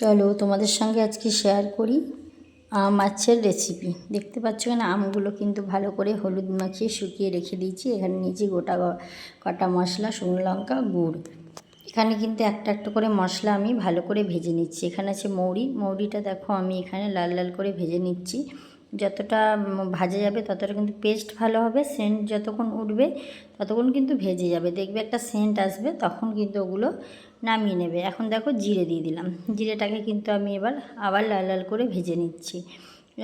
চলো তোমাদের সঙ্গে আজকে শেয়ার করি, আম মাছের রেসিপি দেখতে পাচ্ছ না আমগুলো কিন্তু ভালো করে হলুদ মাখিয়ে শুকিয়ে রেখে দিয়েছি। এখানে নিয়েছি গোটা কটা মশলা, শুকনো লঙ্কা, গুড়। এখানে কিন্তু একটা একটা করে মশলা আমি ভালো করে ভেজে নিচ্ছি। এখানে আছে মৌরি। মৌরিটা দেখো আমি এখানে লাল লাল করে ভেজে নিচ্ছি। যতটা ভাজা যাবে ততটা কিন্তু পেস্ট ভালো হবে সেন্ট যতক্ষণ উঠবে ততক্ষণ কিন্তু ভেজে যাবে। দেখবে একটা সেন্ট আসবে, তখন কিন্তু ওগুলো নামিয়ে নেবে। এখন দেখো জিরে দিয়ে দিলাম। জিরেটাকে কিন্তু আমি এবার আবার লাল লাল করে ভেজে নিচ্ছি।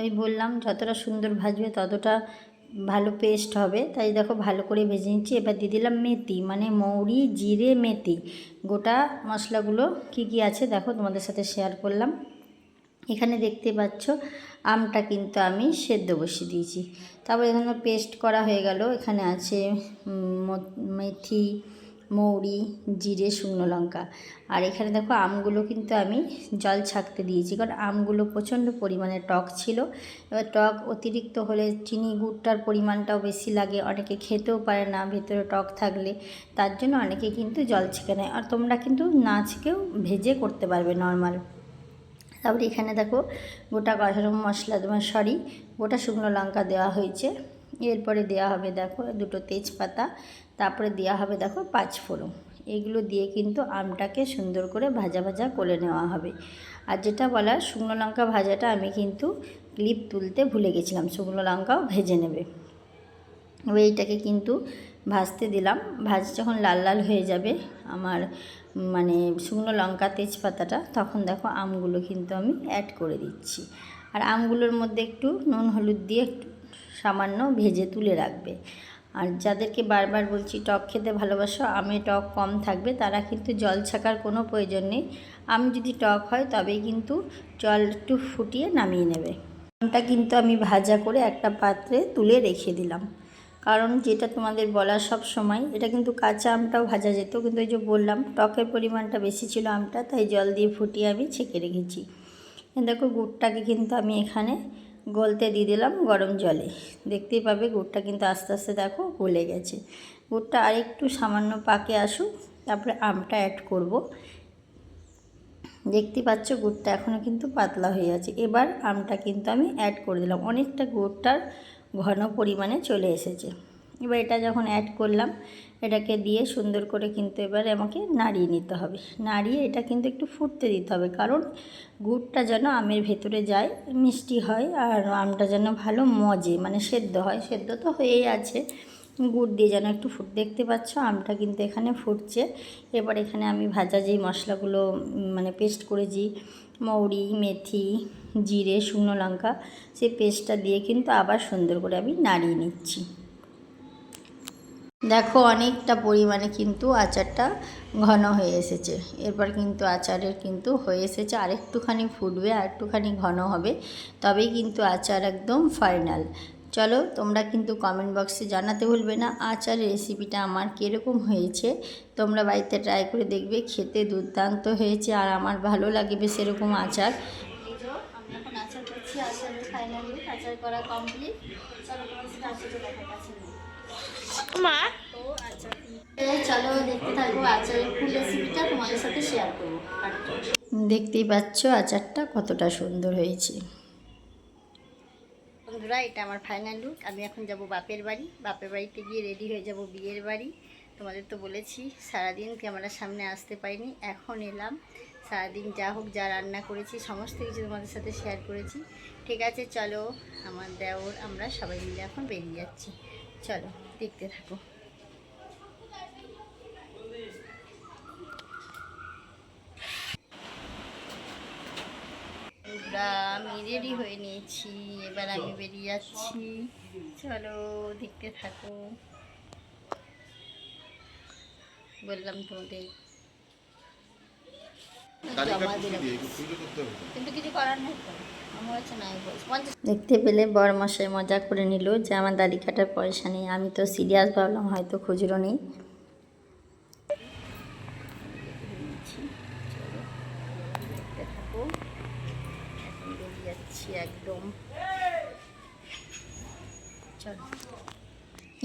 ওই বললাম, যতটা সুন্দর ভাজবে ততটা ভালো পেস্ট হবে। তাই দেখো ভালো করে ভেজে নিচ্ছি। এবার দিয়ে দিলাম মেথি মানে মৌরি, জিরে, মেথি। গোটা মশলাগুলো কি কি আছে দেখো তোমাদের সাথে শেয়ার করলাম। এখানে দেখতে পাচ্ছ আমটা কিন্তু আমি সেদ্ধ বসিয়ে দিয়েছি। তারপর এখানে পেস্ট করা হয়ে গেল। এখানে আছে মেথি মৌরি, জিরে, শুকনো লঙ্কা। আর এখানে দেখো আমগুলো কিন্তু আমি জল ছাকতে দিয়েছি, কারণ আমগুলো প্রচণ্ড পরিমাণে টক ছিল। এবার টক অতিরিক্ত হলে চিনি গুড়টার পরিমাণটাও বেশি লাগে, অনেকে খেতেও পারে না, ভেতরে টক থাকলে। তার জন্য অনেকে কিন্তু জল ছেঁকে নেয়, আর তোমরা কিন্তু না ছেঁকেও ভেজে করতে পারবে নর্মাল। তারপরে এখানে দেখো গোটা গরম মশলা, তোমার সরি, গোটা শুকনো লঙ্কা দেওয়া হয়েছে। এরপরে দেওয়া হবে দেখো দুটো তেজপাতা, তারপরে দেওয়া হবে দেখো পাঁচ ফোড়ন। এগুলো দিয়ে কিন্তু আমটাকে সুন্দর করে ভাজা ভাজা করে নেওয়া হবে। আর যেটা বলার, শুকনো লঙ্কা ভাজাটা আমি কিন্তু ক্লিপ তুলতে ভুলে গেছিলাম, শুকনো লঙ্কাও ভেজে নেবে। এইটাকে কিন্তু ভাজতে দিলাম। ভাজ যখন লাল লাল হয়ে যাবে আমার মানে শুকনো লঙ্কা তেজপাতাটা, তখন দেখো আমগুলো কিন্তু আমি অ্যাড করে দিচ্ছি। আর আমগুলোর মধ্যে একটু নুন, হলুদ দিয়ে একটু সামান্য ভেজে তুলে রাখবে। আর যাদেরকে বারবার বলছি টক খেতে ভালোবাসো, আমে টক কম থাকবে, তারা কিন্তু জল ছাকার কোনো প্রয়োজন নেই। আম যদি টক হয়, তবেই কিন্তু জল একটু ফুটিয়ে নামিয়ে নেবে। আমটা কিন্তু আমি ভাজা করে একটা পাত্রে তুলে রেখে দিলাম। কারণ যেটা তোমাদের বলা সব সময়, এটা কিন্তু কাঁচা আমটাও ভাজা যেত, কিন্তু ওই যে বললাম, টকের পরিমাণটা বেশি ছিল আমটা, তাই জল দিয়ে ফুটিয়ে আমি ছেঁকে রেখেছি। দেখো, গুড়টাকে কিন্তু আমি এখানে গলতে দিয়ে দিলাম গরম জলে। দেখতেই পাবে গুড়টা কিন্তু আস্তে আস্তে দেখো গলে গেছে। গুড়টা আরেকটু সামান্য পাকে আসুক, তারপরে আমটা অ্যাড করব। দেখতে পাচ্ছ গুড়টা এখনও কিন্তু পাতলা হয়ে আছে। এবার আমটা কিন্তু আমি অ্যাড করে দিলাম। অনেকটা গুড়টার ঘন পরিমাণে চলে এসেছে। এবার এটা যখন অ্যাড করলাম, এটাকে দিয়ে সুন্দর করে কিন্তু এবার আমাকে নাড়িয়ে নিতে হবে। নাড়িয়ে এটা কিন্তু একটু ফুটতে দিতে হবে, কারণ গুড়টা যেন আমের ভেতরে যায়, মিষ্টি হয়, আর আমটা যেন ভালো মজে মানে সেদ্ধ হয়। সেদ্ধ তো হয়েই আছে। গুড় দিয়ে যেন একটু ফুট, দেখতে পাচ্ছ আমটা কিন্তু এখানে ফুটছে। এবার এখানে আমি ভাজা যেই মশলাগুলো মানে পেস্ট করেছি, মৌরি, মেথি, জিরে, শুকনো লঙ্কা, সেই পেস্টটা দিয়ে কিন্তু আবার সুন্দর করে আমি নাড়িয়ে নিচ্ছি। দেখো, অনেকটা পরিমাণে কিন্তু আচারটা ঘন হয়ে এসেছে। এরপর কিন্তু আচারের কিন্তু হয়ে এসেছে, আরেকটুখানি ফুটবে আর একটুখানি ঘন হবে, তবেই কিন্তু আচার একদম ফাইনাল চলো, তোমরা কিন্তু কমেন্ট বক্সে জানাতে ভুলবে না আচারের রেসিপিটা আমার কীরকম হয়েছে। তোমরা বাড়িতে ট্রাই করে দেখবে, খেতে দুর্দান্ত হয়েছে, আর আমার ভালো লাগবে সেরকম আচার। আচার আচার করা কমপ্লিট মা? চলো দেখতে থাকব আচারের ফুল রেসিপিটা তোমাদের সাথে শেয়ার করব দেখতেই পাচ্ছ আচারটা কতটা সুন্দর হয়েছে। বন্ধুরা এটা আমার ফাইনাল লুক আমি এখন যাব বাপের বাড়ি। বাপের বাড়িতে গিয়ে রেডি হয়ে যাব বিয়ের বাড়ি। তোমাদের তো বলেছি সারাদিন ক্যামেরার সামনে আসতে পারিনি। এখন এলাম। সারাদিন যা হোক যা রান্না করেছি সমস্ত কিছু তোমাদের সাথে শেয়ার করেছি। ঠিক আছে চলো আমার দেওর আমরা সবাই মিলে এখন বেরিয়ে যাচ্ছি। চলো দেখতে থাকো। আমি রেডি হয়ে নিয়েছি এবার আমি বেরিয়ে যাচ্ছি। চলো দেখতে থাকো। বললাম তোমাদের। কিন্তু কিছু করার নেই দেখতে পেলে বড় মশাই মজা করে নিল যে আমার দাড়ি কাটার পয়সা নেই। আমি তো সিরিয়াস ভাবলাম, হয়তো খুচরো নেই। একদম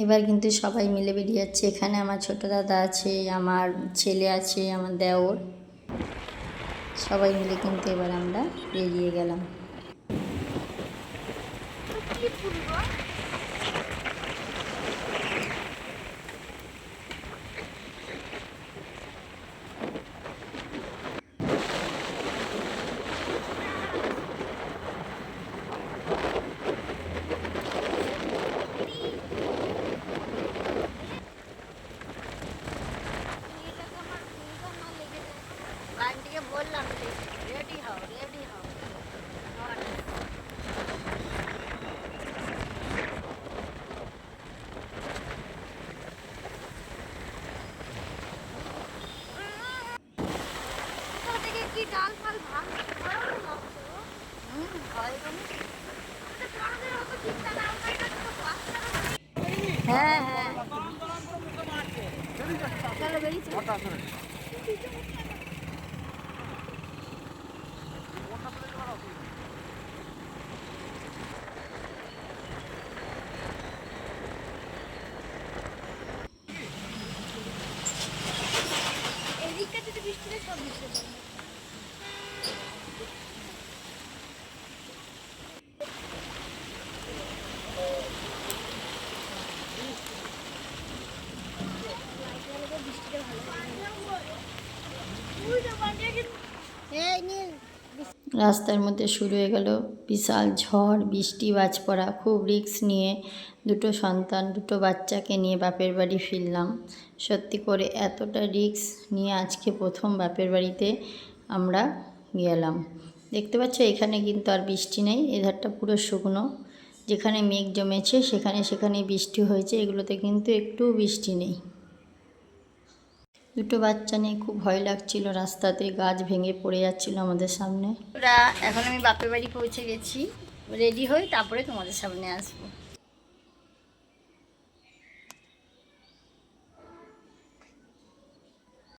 এবার কিন্তু সবাই মিলে বেরিয়ে যাচ্ছে। এখানে আমার ছোট দাদা আছে, আমার ছেলে আছে, আমার দেওর। সবাই মিলে কিন্তু এবার আমরা বেরিয়ে গেলাম। kurwa? হ্যাঁ হ্যাঁ চলো বেরিয়েছি এদিকটা যদি বৃষ্টিতে সব বৃষ্টি পড়ে এই নীল রাস্তার মধ্যে শুরু হয়ে গেল বিশাল ঝড়, বৃষ্টি বাজ পড়া খুব রিক্স নিয়ে দুটো সন্তান, দুটো বাচ্চাকে নিয়ে বাপের বাড়ি ফিরলাম। সত্যি করে এতটা রিক্স নিয়ে আজকে প্রথম বাপের বাড়িতে আমরা গেলাম। দেখতে পাচ্ছ, এখানে কিন্তু আর বৃষ্টি নেই এধারটা পুরো শুকনো। যেখানে মেঘ জমেছে, সেখানে সেখানে বৃষ্টি হয়েছে, এগুলোতে কিন্তু একটুও বৃষ্টি নেই। দুটো বাচ্চা নিয়ে খুব ভয় লাগছিল রাস্তাতে, গাছ ভেঙে পড়ে যাচ্ছিল আমাদের সামনে। এখন আমি বাপের বাড়ি পৌঁছে গেছি। রেডি হই, তারপরে তোমাদের সামনে আসব।